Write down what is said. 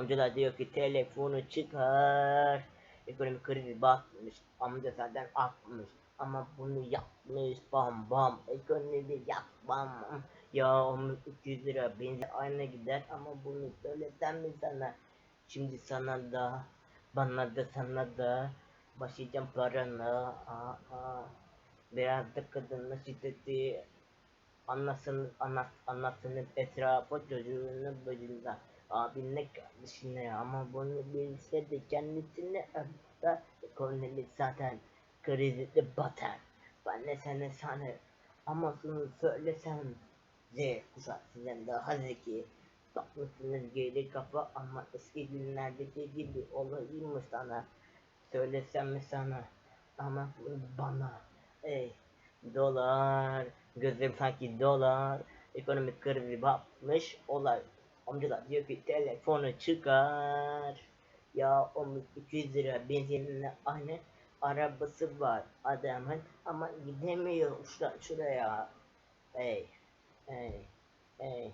Amcalar diyor ki telefonu çıkar. Ekonomik kriz batmış. Amca zaten atmış. Ama bunu yapmış bam bam. Ekonomi yapmam. Ya onun 300 lira benzin aynı gider ama bunu söylesem mi sana? Şimdi sana da bana da sana da başlayacağım aa. Biraz da kadınla şiddeti anlasın anlat anlatsın etrafı çocuğunun başında abinle kardeşine ama bunu bilse de kendisine da ekonomi zaten krizde batar ben de sana sana ama şunu söylesem Z kuşak sizden daha zeki. Tatlısınız geri kafa ama eski günlerdeki gibi olayım sana. Söylesem mi sana? Ama bana Ey dolar gözüm sanki dolar. Ekonomik krizi batmış olay amcalar diyor ki telefonu çıkar. Ya onun 200 lira benzinle aynı arabası var adamın ama gidemiyor şura, şuraya. Ey ey ey